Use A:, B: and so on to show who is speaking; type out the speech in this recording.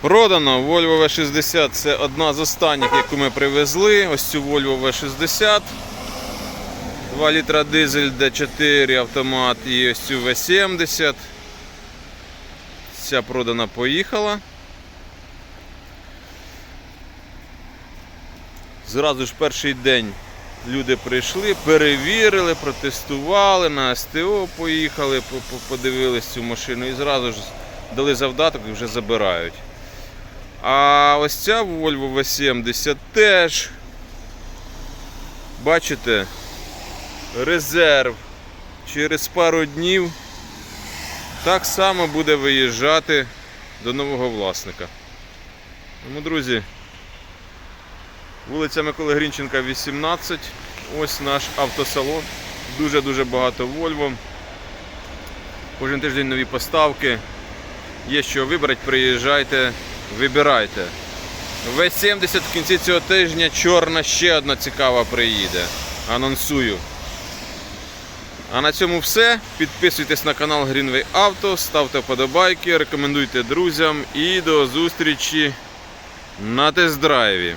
A: Продано Volvo V60 це одна з останніх, яку ми привезли. Ось цю Volvo V60. 2 літра дизель D4 автомат і ось цю V70. Ця продана поїхала. Зразу ж перший день люди прийшли, перевірили, протестували, на СТО поїхали, по- по- подивились цю машину і зразу ж дали завдаток і вже забирають. А ось ця Volvo V70 теж. Бачите, резерв через пару днів так само буде виїжджати до нового власника. Тому, друзі, вулиця Миколи Грінченка, 18. Ось наш автосалон. Дуже-дуже багато Volvo. Кожен тиждень нові поставки. Є що вибрати, приїжджайте, вибирайте. В70 в кінці цього тижня чорна ще одна цікава приїде. Анонсую. А на цьому все. Підписуйтесь на канал Greenway Auto, ставте вподобайки, рекомендуйте друзям і до зустрічі на тест-драйві.